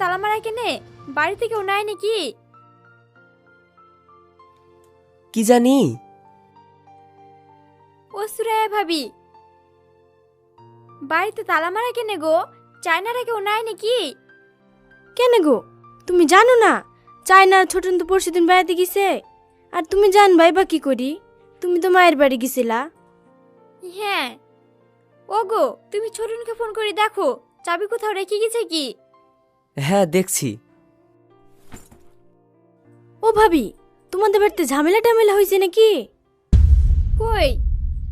তালা মারা কেনে? বাড়ি থেকে ও নাই নাকি? কি জানি? ও সুরাইয়া ভাবি। বাড়িতে তালা মারা কেনে গো? চায়নারা কেউ নাই নাকি? কেন গো? তুমি জানো না চায়নার ছোটন তো পরশু দিন বেড়াতে গেছে। আর তুমি জানবাই বা কি করি? তুমি তো মায়ের বাড়ি গেছিলা। হ্যাঁ। ও গো তুমি ছোটনকে ফোন করে দেখো চাবি কোথাও রেখে গেছে কি? হ্যাঁ দেখছি। ও ভাবি তোমাদের বাড়িতে ঝামেলা টামেলা হয়েছে নাকি? কই?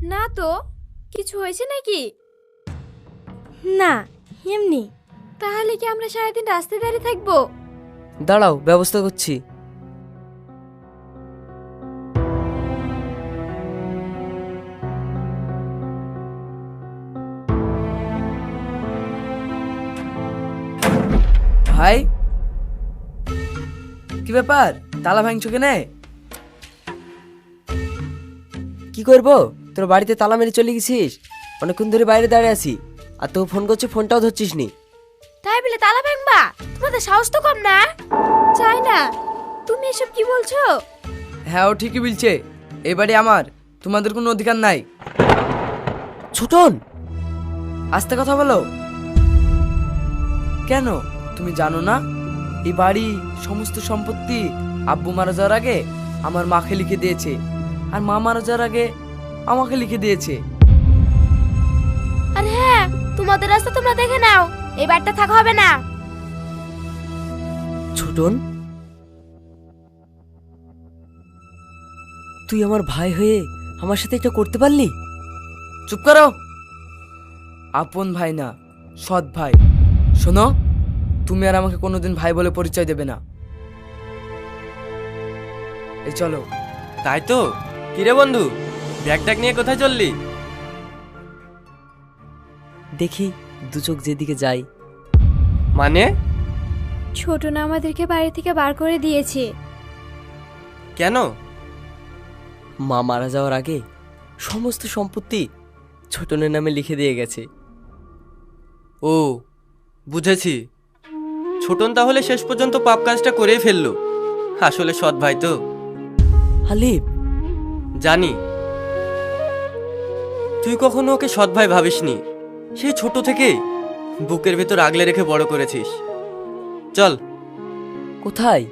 না তো কিছু হয়েছে নাকি? না এমনি। তাহলে কি আমরা সারাদিন রাস্তায় দাঁড়িয়ে থাকব? দাঁড়াও ব্যবস্থা করছি। ভাই। কি ব্যাপার? তালা ভাঙছো কেনে? কি করব? তোর বাড়িতে তালা মেরে চলে গেছিস? অনেকক্ষণ ধরে বাইরে দাঁড়িয়ে আছি। আর তো ফোন করছে ফোনটাও ধরছিস নি তাই বলে তালা ভাঙবা? তোমাদের সাহস তো কম না? চাই না। তুমি এসব কি বলছো? হ্যাঁ ও ঠিকই বলছে। এই বাড়ি আমার। তোমাদের কোনো অধিকার নাই। ছোটন! আস্তে কথা বলো। কেন? তুমি জানো না? এই বাড়ি সমস্ত সম্পত্তি আব্বু মারা যাওয়ার আগে আমার মাকে লিখে দিয়েছে। আর মা মারা যাওয়ার আগে আমাকে লিখে দিয়েছে। আরে হ্যাঁ তোমাদের রাস্তা তোমরা দেখে নাও। এই বাড়িটা থাকা হবে না। ছোটন তুই আমার ভাই হয়ে আমার সাথে এটা করতে পারলি? চুপ করো। আপন ভাই না সৎ ভাই। শোনো তুমি আর আমাকে কোনোদিন ভাই বলে পরিচয় দেবে না। এই চলো। তাই তো? কিরে বন্ধু? ব্যাগ ট্যাগ নিয়ে কোথায় চললি? দেখি দু চোখ যেদিকে যাই। মানে? ছোট না আমাদেরকে বাড়ি থেকে বার করে দিয়েছে। কেন? মা মারা যাওয়ার আগে সমস্ত সম্পত্তি ছোটনের নামে লিখে দিয়ে গেছে। ও বুঝেছি। ছোটন তাহলে শেষ পর্যন্ত পাপ কাজটা করেই ফেলল। আসলে সৎ ভাই তো। হালিফ জানি। তুই কখনো ওকে সৎ ভাই ভাবিসনি? সেই ছোট থেকে বুকের ভেতর আগলে রেখে বড় করেছিস। চল। কোথায়?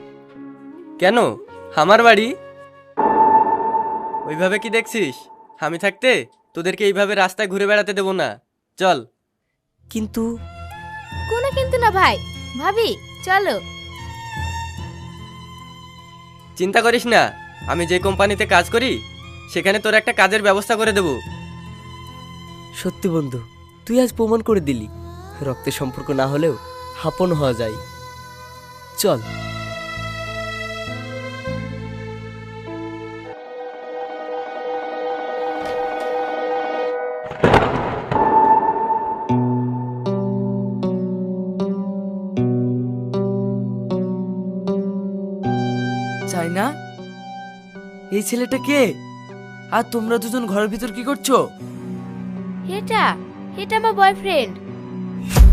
কেন? আমার বাড়ি। ওইভাবে কি দেখছিস? আমি থাকতে তোদেরকে এইভাবে রাস্তায় ঘুরে বেড়াতে দেবো না। চল। কিন্তু কোনো কিন্তু না ভাই। ভাবি চলো। চিন্তা করিস না আমি যে কোম্পানিতে কাজ করি সেখানে তোর একটা কাজের ব্যবস্থা করে দেব। সত্যি বন্ধু তুই আজ প্রমাণ করে দিলি। রক্তের সম্পর্ক না হলেও হাপন হওয়া যায়। চল। এই ছেলেটা কে? আর তোমরা দুজন ঘরের ভিতর কি করছ? এটা এটা আমার বয়ফ্রেন্ড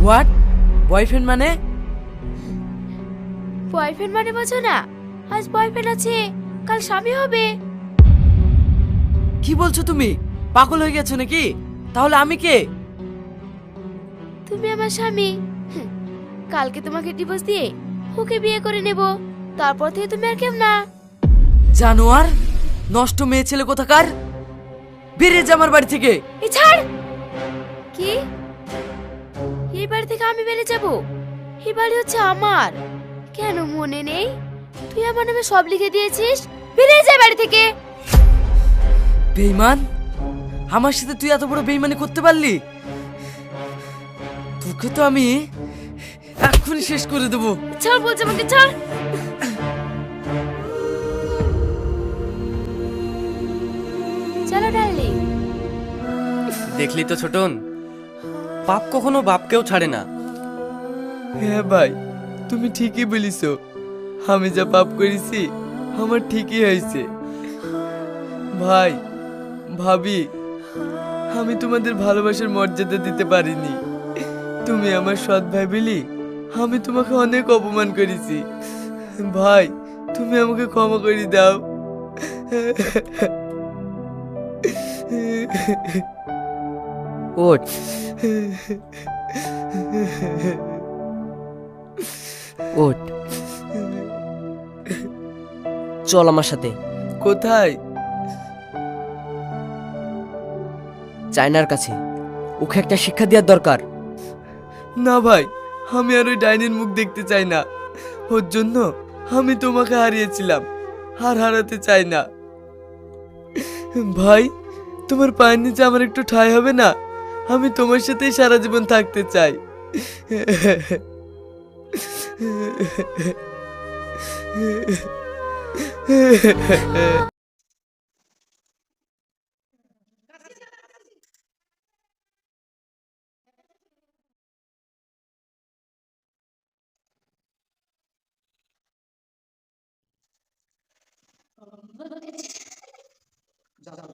হোয়াট বয়ফ্রেন্ড মানে? বয়ফ্রেন্ড মানে বোঝো না আজ বয়ফ্রেন্ড আছে কাল স্বামী হবে। কি বলছো তুমি? পাগল হয়ে গেছো নাকি? তাহলে আমি কে? তুমি আমার স্বামী। হুঁ, কালকে তোমাকে ডিভোর্স দিয়ে ওকে বিয়ে করে নেব তারপর থেকে তুমি আর কেম না। জানোয়ার নষ্ট মেয়ে ছেলে কোথাকার? বেরিয়ে যা আমার বাড়ি থেকে। এই ছাড়! কি? এই বাড়ি থেকে আমি বেরিয়ে যাব? এই বাড়ি হচ্ছে আমার। কেন মনে নেই? তুই আমার নামে সব লিখে দিয়েছিস? বেরিয়ে যা বাড়ি থেকে! বেইমান আমার সাথে তুই এত বড় বেইমানি করতে পারলি? তোকে তো আমি এক্ষুনি শেষ করে দেবো। ছাড় বলছে আমাকে ছাড়! চলো ডার্লিং। দেখলি তো ছোটন পাপ কখনো বাপকেও ছাড়ে না। হ্যাঁ ভাই তুমি ঠিকই বলিস আমি যা পাপ করেছি আমার ঠিকই হয়েছে। ভাই ভাবি আমি তোমাদের ভালোবাসার মর্যাদা দিতে পারিনি। তুমি আমার সৎ ভাই বলি আমি তোমাকে অনেক অপমান করেছি। ভাই তুমি আমাকে ক্ষমা করে দাও। ওঠ ওঠ চল আমার সাথে। কোথায়? চায়নার কাছে। ওকে একটা শিক্ষা দেওয়ার দরকার। না ভাই আমি আর ওই ডাইনির মুখ দেখতে চাই না। ওর জন্য আমি তোমাকে হারিয়েছিলাম আর হারাতে চাই না। ভাই তোমার পায়ের নিচে আমার একটু ঠাই হবে না? আমি তোমার সাথেই সারা জীবন থাকতে চাই। Gracias.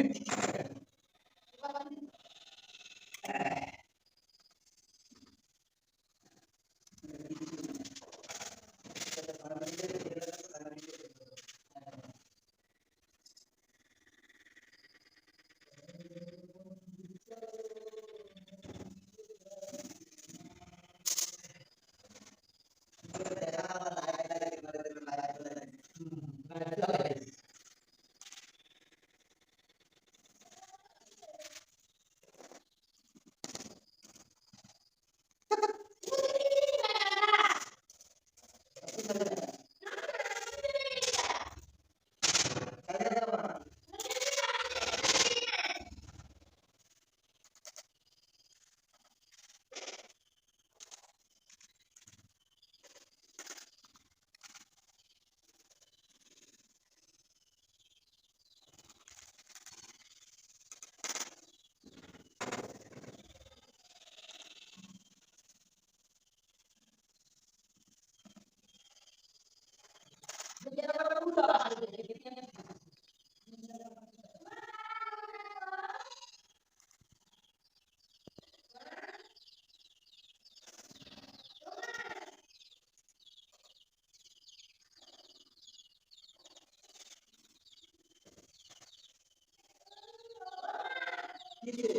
নিচে